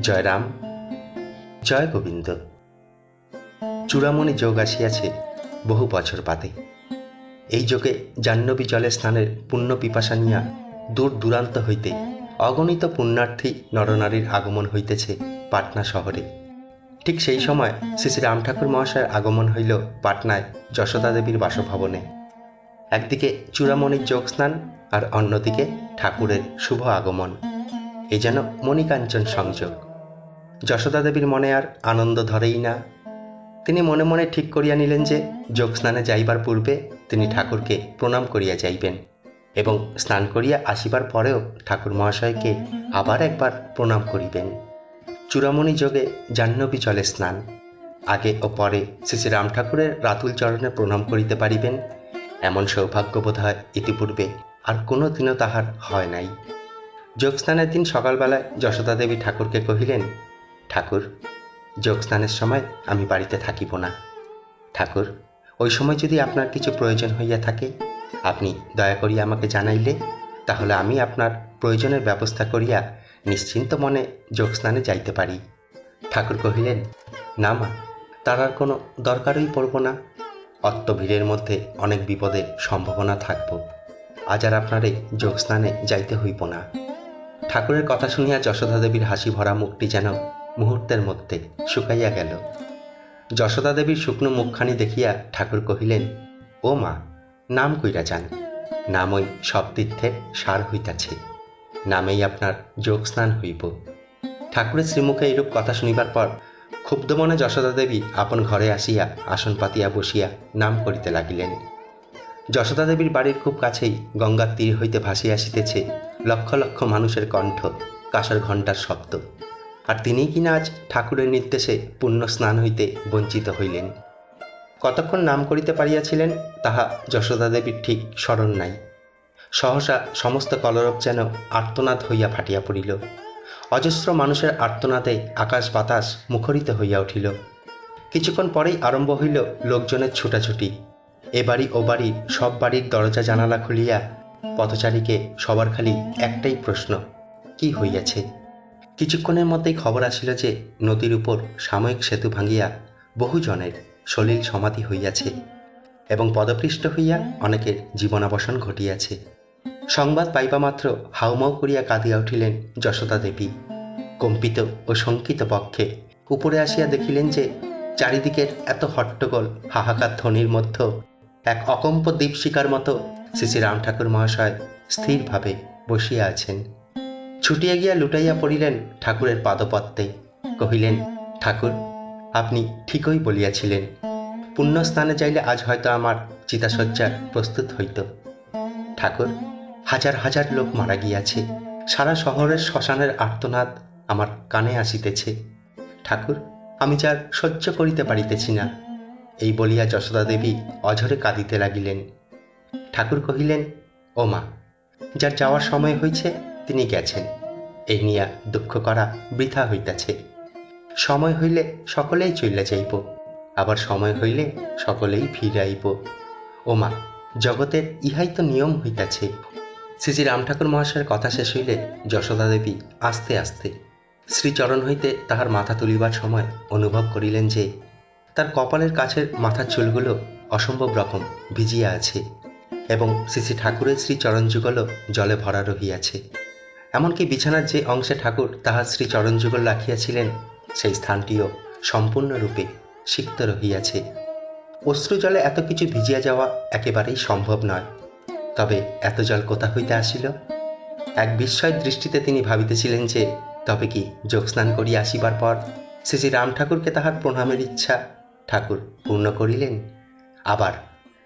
জয় রাম, জয় গোবিন্দ। চূড়ামণি যোগ আসিয়াছে বহু বছর বাদে। এই যোগে জাহ্নবী জলে স্নানের পুণ্য পিপাসা নিয়া দূর দূরান্ত হইতে অগণিত পুণ্যার্থী নরনারীর আগমন হইতেছে পাটনা শহরে। ঠিক সেই সময় শ্রী শ্রী রাম ঠাকুর মহাশয়ের আগমন হইল পাটনায় যশোদা দেবীর বাসভবনে। একদিকে চূড়ামণির যোগ স্নান আর অন্যদিকে ঠাকুরের শুভ আগমন। এ যেন মণিকাঞ্চন সংযোগ। যশোদা দেবীর মনে আর আনন্দ ধরেই না। তিনি মনে মনে ঠিক করিয়া নিলেন যে, যোগ স্নানে যাইবার পূর্বে তিনি ঠাকুরকে প্রণাম করিয়া যাইবেন এবং স্নান করিয়া আসিবার পরেও ঠাকুর মহাশয়কে আবার একবার প্রণাম করিবেন। চূড়ামণি যোগে জাহ্নবী জলে স্নান। আগে ও পরে শ্রী রাম ঠাকুরের রাতুল চরণে প্রণাম করিতে পারিবেন। এমন সৌভাগ্য বোধ হয় ইতিপূর্বে আর কোনো দিনও তাহার হয় নাই। যোগস্নানের দিন সকালবেলায় যশোদা দেবী ঠাকুরকে কহিলেন, ঠাকুর, যোগস্নানের সময় আমি বাড়িতে থাকিব না। ঠাকুর, ওই সময় যদি আপনার কিছু প্রয়োজন হইয়া থাকে, আপনি দয়া করিয়া আমাকে জানাইলে, তাহলে আমি আপনার প্রয়োজনের ব্যবস্থা করিয়া নিশ্চিন্ত মনে যোগস্নানে যাইতে পারি। ঠাকুর কহিলেন, না মা, তার আর কোনো দরকারই পড়ব না। অত্ত ভিড়ের মধ্যে অনেক বিপদের সম্ভাবনা থাকব। আজ আর আপনারে যোগস্নানে যাইতে হইব না। ঠাকুরের কথা শুনিয়া যশোদা দেবীর হাসি ভরা মুখটি যেন মুহূর্তের মধ্যে শুকাইয়া গেল। যশোদা দেবীর শুকনো মুখখানি দেখিয়া ঠাকুর কহিলেন, ও মা, নাম কইরা যান। নামই সব তীর্থের সার হইতাছে। নামেই আপনার যোগ স্নান হইব। ঠাকুরের শ্রীমুখে এইরূপ কথা শুনিবার পর ক্ষুব্ধ মনে যশোদা দেবী আপন ঘরে আসিয়া আসন পাতিয়া বসিয়া নাম করিতে লাগিলেন। যশোদা দেবীর বাড়ির খুব কাছেই গঙ্গার তীর হইতে ভাসিয়া আসিতেছে। লক্ষ লক্ষ মানুষের কণ্ঠ, কাঁসার ঘণ্টার শব্দ। আর তিনিই কিনা আজ ঠাকুরের নির্দেশে পুণ্য স্নান হইতে বঞ্চিত হইলেন? কতক্ষণ নাম করিতে পারিয়াছিলেন, তাহা যশোদা দেবীর ঠিক স্মরণ নাই। সহসা সমস্ত কলরব যেন আর্তনাদ হইয়া ফাটিয়া পড়িল। অজস্র মানুষের আর্তনাদে আকাশ বাতাস মুখরিত হইয়া উঠিল। কিছুক্ষণ পরেই আরম্ভ হইল লোকজনের ছুটাছুটি। এ বাড়ি ও বাড়ি সব বাড়ির দরজা জানালা খুলিয়া পথচারীকে সবার খালি একটাই প্রশ্ন, কি হইয়াছে? কিছুক্ষণের মধ্যেই খবর আসিল যে নদীর উপর সাময়িক সেতু ভাঙিয়া বহুজনের সলিল সমাধি হইয়াছে এবং পদপৃষ্ট হইয়া অনেকের জীবনাবসান ঘটিয়াছে। সংবাদ পাইবা মাত্র হাউমাউ করিয়া কাঁদিয়া উঠিলেন যশোদা দেবী। কম্পিত ও শঙ্কিত পক্ষে উপরে আসিয়া দেখিলেন যে চারিদিকের এত হট্টগোল, হাহাকার ধ্বনির মধ্যে এক অকম্প দীপশিকার মতো শ্রী শ্রী রাম ঠাকুর মহাশয় স্থিরভাবে বসিয়া আছেন। ছুটিয়া গিয়া লুটাইয়া পড়িলেন ঠাকুরের পাদপত্তে কহিলেন, ঠাকুর, আপনি ঠিকই বলিয়াছিলেন। পুণ্যস্থানে যাইলে আজ হয়তো আমার চিতাসজ্জা প্রস্তুত হইত। ঠাকুর, হাজার হাজার লোক মারা গিয়াছে। সারা শহরের শ্মশানের আর্তনাদ আমার কানে আসিতেছে। ঠাকুর, আমি যার সহ্য করিতে পারিতেছি না এই বলিয়া যশোদা দেবী অঝরে কাঁদিতে লাগিলেন। ঠাকুর কহিলেন, ও মা, যার যাওয়ার সময় হয়েছে তিনি গেছেন। এই নিয়া দুঃখ করা বৃথা হইতাছে। সময় হইলে সকলেই চইলা যাইব, আবার সময় হইলে সকলেই ফিরাইব। ও মা, জগতের ইহাই তো নিয়ম হইতাছে। শ্রী শ্রী রাম ঠাকুর মহাশয়ের কথা শেষ হইলে যশোদা দেবী আস্তে আস্তে শ্রীচরণ হইতে তাহার মাথা তুলিবার সময় অনুভব করিলেন যে তার কপালের কাছের মাথার চুলগুলো অসম্ভব রকম ভিজিয়া আছে এবং শ্রী শ্রী ঠাকুরের শ্রীচরণ যুগল জলে ভরা রহিয়াছে। এমনকি বিছানার যে অংশে ঠাকুর তাহার শ্রীচরণ যুগল রাখিয়াছিলেন, সেই স্থানটিও সম্পূর্ণরূপে সিক্ত রহিয়াছে। অশ্রু জলে এত কিছু ভিজিয়া যাওয়া একেবারেই সম্ভব নয়। তবে এত জল কোথা হইতে আসিল? এক বিস্ময় দৃষ্টিতে তিনি ভাবিতেছিলেন যে, তবে কি যোগস্নান করিয়া আসিবার পর শ্রী শ্রী রাম ঠাকুরকে তাহার প্রণামের ইচ্ছা ঠাকুর পূর্ণ করিলেন। আবার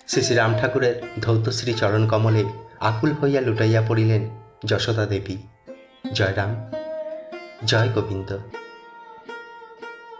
শ্রী শ্রীরাম ঠাকুরের ধৌতশ্রী চরণ কমলে আকুল হইয়া লুটাইয়া পড়িলেন যশোদা দেবী। জয় রাম জয় গোবিন্দ।